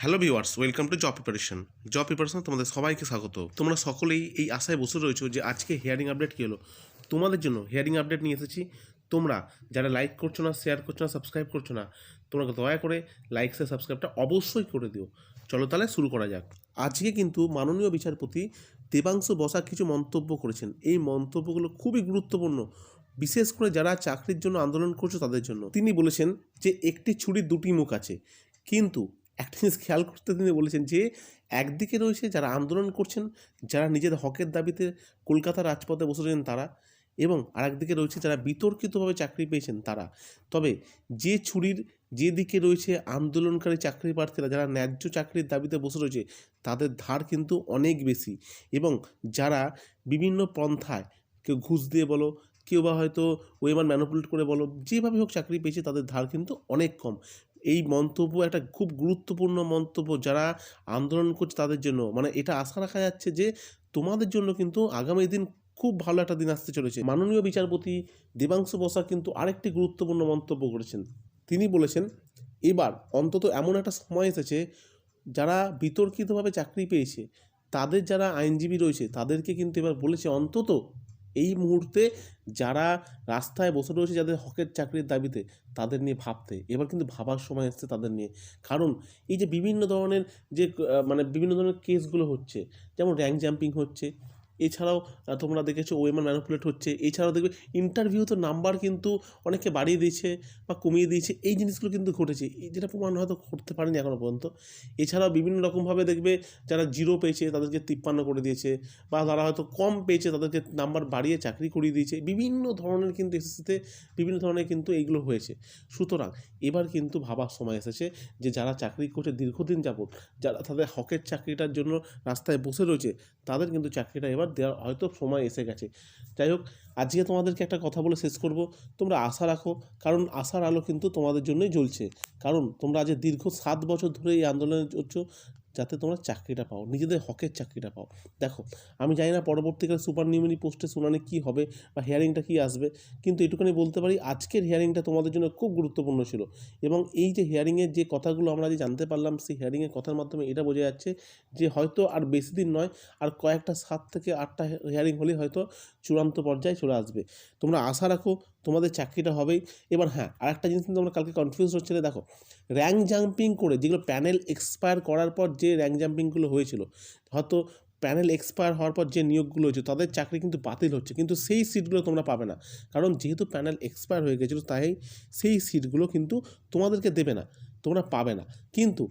Hello viewers, welcome to job preparation. Job preparation তোমাদের সবাইকে স্বাগত। তোমরা সকলেই এই আশায় বসে রয়েছো যে আজকে হিয়ারিং আপডেট কী হলো? তোমাদের জন্য হিয়ারিং আপডেট নিয়ে এসেছি। তোমরা যারা লাইক করছ না শেয়ার করছ না সাবস্ক্রাইব করছ না, তোমরা দয়া করে লাইক শেয়ার সাবস্ক্রাইবটা অবশ্যই করে দিও। চলো তাহলে শুরু করা যাক। আজকে কিন্তু মাননীয় বিচারপতি দেবাংশু বসা কিছু মন্তব্য করেছেন। এই মন্তব্যগুলো খুবই গুরুত্বপূর্ণ। বিশেষ করে যারা চাকরির জন্য আন্দোলন করছ তাদের জন্য। তিনি বলেছেন যে, একটি ছুরির দুটি মুখ আছে। কিন্তু একটা জিনিস খেয়াল করতে তিনি বলেছেন যে, একদিকে রয়েছে যারা আন্দোলন করছেন, যারা নিজেদের হকের দাবিতে কলকাতার রাজপথে বসে রয়েছেন তারা এবং আরেকদিকে রয়েছে যারা বিতর্কিতভাবে চাকরি পেয়েছেন তারা। তবে যে ছুরির, যে দিকে রয়েছে আন্দোলনকারী চাকরি প্রার্থীরা, যারা ন্যায্য চাকরির দাবিতে বসে রয়েছে, তাদের ধার কিন্তু অনেক বেশি এবং যারা বিভিন্ন পন্থায়, কেউ ঘুষ দিয়ে বলো, কেউ বা হয়তো ওয়েমান ম্যানুপুলেট করে বলো, যেভাবে হোক চাকরি পেয়েছে, তাদের ধার কিন্তু অনেক কম। এই মন্তব্য একটা খুব গুরুত্বপূর্ণ মন্তব্য যারা আন্দোলন করছে তাদের জন্য। মানে এটা আশা রাখা যাচ্ছে যে তোমাদের জন্য কিন্তু আগামী দিন খুব ভালো একটা দিন আসতে চলেছে। মাননীয় বিচারপতি দেবাংশু বসা কিন্তু আরেকটি গুরুত্বপূর্ণ মন্তব্য করেছেন। তিনি বলেছেন, এবার অন্তত এমন একটা সময় এসেছে যারা বিতর্কিতভাবে চাকরি পেয়েছে, তাদের যারা আইনজীবী রয়েছে তাদেরকে কিন্তু এবার বলেছে অন্তত এই মুহূর্তে যারা রাস্তায় বসে রয়েছে যাদের হকের চাকরির দাবিতে, তাদের নিয়ে ভাবতে। এবার কিন্তু ভাবার সময় এসছে তাদের নিয়ে। কারণ এই যে বিভিন্ন ধরনের যে মানে বিভিন্ন ধরনের কেসগুলো হচ্ছে, যেমন র্যাঙ্ক জাম্পিং হচ্ছে এছাড়াও তোমরা দেখেছ ওয়েমান ম্যানুপুলেট হচ্ছে। এছাড়াও দেখবে ইন্টারভিউ তো নাম্বার কিন্তু অনেকে বাড়িয়ে দিয়েছে বা কমিয়ে দিয়েছে। এই জিনিসগুলো কিন্তু ঘটেছে। যেটা প্রমাণ হয়তো করতে পারেনি এখনও পর্যন্ত। এছাড়াও বিভিন্ন রকমভাবে দেখবে, যারা জিরো পেয়েছে তাদেরকে তিপ্পান্ন করে দিয়েছে বা যারা হয়তো কম পেয়েছে তাদেরকে নাম্বার বাড়িয়ে চাকরি করিয়ে দিয়েছে। বিভিন্ন ধরনের কিন্তু এসএসসিতে বিভিন্ন ধরনের কিন্তু এইগুলো হয়েছে। সুতরাং এবার কিন্তু ভাবার সময় এসেছে যে যারা চাকরি করছে দীর্ঘদিন যাবত যারা তাদের হকের চাকরিটার জন্য রাস্তায় বসে রয়েছে, তাদের কিন্তু চাকরিটা এবার দেওয়ার হয়তো সময় এসে গেছে। যাই হোক আজকে তোমাদেরকে একটা কথা বলে শেষ করব। তোমরা আশা রাখো, কারণ আশার আলো কিন্তু তোমাদের জন্যই জ্বলছে। কারণ তোমরা আজ দীর্ঘ সাত বছর ধরে এই আন্দোলনে চলছো, যাতে তোমরা চাকরিটা পাও, নিজেদের হকের চাকরিটা পাও। দেখো, আমি জানি না পরবর্তীকালে সুপার নিউমারি পোস্টে শুনানি কী হবে বা হিয়ারিংটা কী আসবে, কিন্তু এটুখানি বলতে পারি, আজকের হিয়ারিংটা তোমাদের জন্য খুব গুরুত্বপূর্ণ ছিল। এবং এই যে হিয়ারিংয়ের যে কথাগুলো আমরা যে জানতে পারলাম, সেই হিয়ারিংয়ের কথার মাধ্যমে এটা বোঝা যাচ্ছে যে হয়তো আর বেশি দিন নয়, আর কয়েকটা সাত থেকে আটটা হিয়ারিং হলেই হয়তো চূড়ান্ত পর্যায়ে চলে আসবে। তোমরা আশা রাখো তোমাদের চাকরিটা হবেই। এবার হ্যাঁ আর একটা জিনিস তোমরা কালকে কনফিউজ হচ্ছিলে, দেখো র্যাঙ্ক জাম্পিং করে যেগুলো প্যানেল এক্সপায়ার করার পর যে র্যাঙ্ক জাম্পিংগুলো হয়েছিল, হয়তো প্যানেল এক্সপায়ার হওয়ার পর যে নিয়োগগুলো হয়েছে, তাদের চাকরি কিন্তু বাতিল হচ্ছে। কিন্তু সেই সিটগুলো তোমরা পাবে না। কারণ যেহেতু প্যানেল এক্সপায়ার হয়ে গেছিল, তাই সেই সিটগুলো কিন্তু তোমাদেরকে দেবে না। তোমরা পাবে না। কিন্তু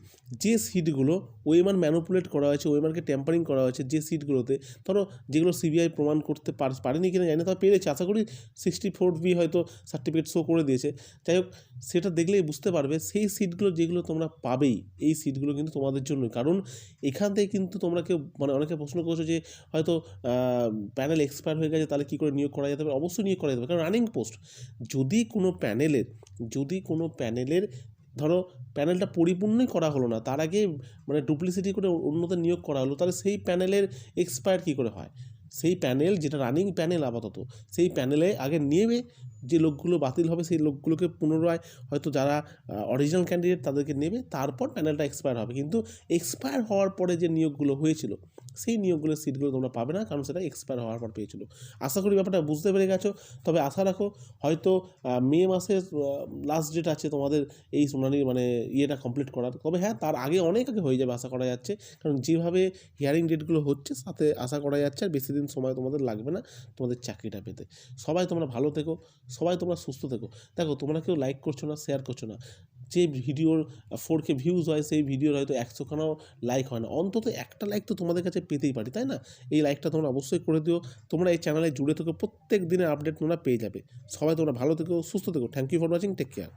যে সিটগুলো ওয়েমান ম্যানুপুলেট করা হয়েছে ওয়েমানকে ট্যাম্পারিং করা হয়েছে যে সিটগুলোতে ধরো যেগুলো সিবিআই প্রমাণ করতে পার, পারেনি কিনা জানি না পেরেছে। আশা করি সিক্সটি ফোর বি হয়তো সার্টিফিকেট শো করে দিয়েছে। যাই হোক, সেটা দেখলেই বুঝতে পারবে, সেই সিটগুলো যেগুলো তোমরা পাবেই, এই সিটগুলো কিন্তু তোমাদের জন্য কারণ এখান থেকে কিন্তু তোমরা কেউ মানে অনেকে প্রশ্ন করছ যে হয়তো প্যানেল এক্সপায়ার হয়ে গেছে, তাহলে কী করে নিয়োগ করা যেতে পারে? অবশ্যই নিয়োগ করা যেতে পারে। কারণ রানিং পোস্ট যদি কোনো প্যানেলের যদি কোনো প্যানেলের ধরো প্যানেলটা পরিপূর্ণই করা হলো না, তার আগে মানে ডুপ্লিসিটি করে অন্যদের নিয়োগ করা হলো, তাহলে সেই প্যানেলের এক্সপায়ার কী করে হয়? সেই প্যানেল যেটা রানিং প্যানেল আপাতত, সেই প্যানেলে আগে নেবে যে লোকগুলো বাতিল হবে, সেই লোকগুলোকে পুনরায় হয়তো যারা অরিজিনাল ক্যান্ডিডেট তাদেরকে নেবে, তারপর প্যানেলটা এক্সপায়ার হবে। কিন্তু এক্সপায়ার হওয়ার পরে যে নিয়োগগুলো হয়েছিল সেই নিয়োগগুলোর সিটগুলো তোমরা পাবে না, কারণ সেটা এক্সপায়ার হওয়ার পর পেয়েছিল। আশা করি ব্যাপারটা বুঝতে পেরে গেছো, তবে আশা রাখো, হয়তো মে মাসের লাস্ট ডেট আছে তোমাদের এই শুনানির মানে ইয়েটা কমপ্লিট করার। তবে হ্যাঁ তার আগে অনেক আগে হয়ে যাবে, আশা করা যাচ্ছে। কারণ যেভাবে হিয়ারিং ডেটগুলো হচ্ছে সাথে আশা করা যাচ্ছে, আর বেশি দিন সময় তোমাদের লাগবে না, তোমাদের চাকরিটা পেতে। সবাই তোমরা ভালো থেকো, সবাই তোমরা সুস্থ থেকো। দেখো, তোমরা কেউ লাইক করছ না শেয়ার করছ না। যে ভিডিওর ফোর কে ভিউজ হয়, সেই ভিডিওর হয়তো একশোখানাও লাইক হয় না। অন্তত একটা লাইক তো তোমাদের কাছে পেতেই পারি, তাই না? এই লাইকটা তোমরা অবশ্যই করে দিও। তোমরা এই চ্যানেলে জুড়ে থেকে প্রত্যেক দিনের আপডেট তোমরা পেয়ে যাবে। সবাই তোমরা ভালো থেকো, সুস্থ থেকো। Thank you for watching take care